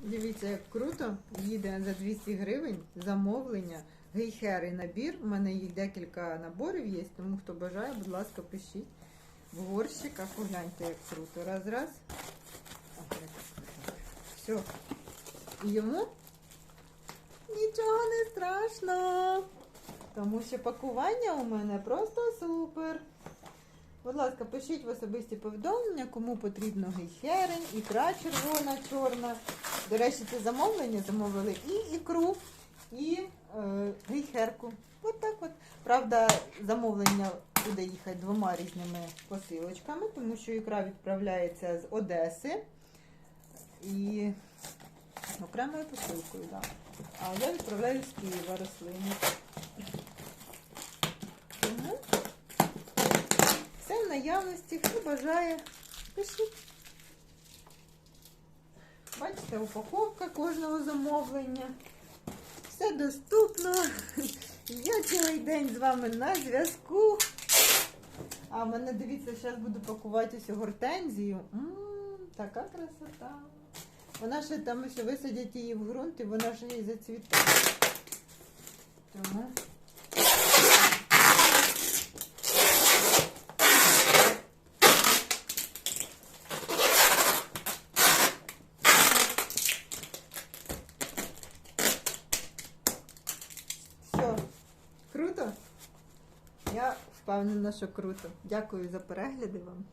Дивіться, як круто. Їде за 200 гривень замовлення. Гейхер і набір. У мене їх декілька наборів є, тому хто бажає, будь ласка, пишіть. В горщиках. Погляньте, як круто. Раз, раз. Все. І йому нічого не страшно. Тому що пакування у мене просто супер. Будь ласка, пишіть в особисті повідомлення, кому потрібно гейхерень, ікра червона, чорна. До речі, це замовлення замовили і ікру, і е, гейхерку. От так от. Правда, замовлення буде їхати двома різними посилочками, тому що ікра відправляється з Одеси і окремою посилкою. Да. А я відправляю з Києва рослини. Тому все в наявності, хто бажає, пишіть. Бачите, упаковка кожного замовлення. Все доступно. Я цілий день з вами на зв'язку. А в мене, дивіться, зараз буду пакувати ось гортензію. М, така красота. Вона ще там ще висадять її в ґрунт і вона ще і зацвіте. Тому. Все, круто? Я впевнена, що круто. Дякую за перегляди вам.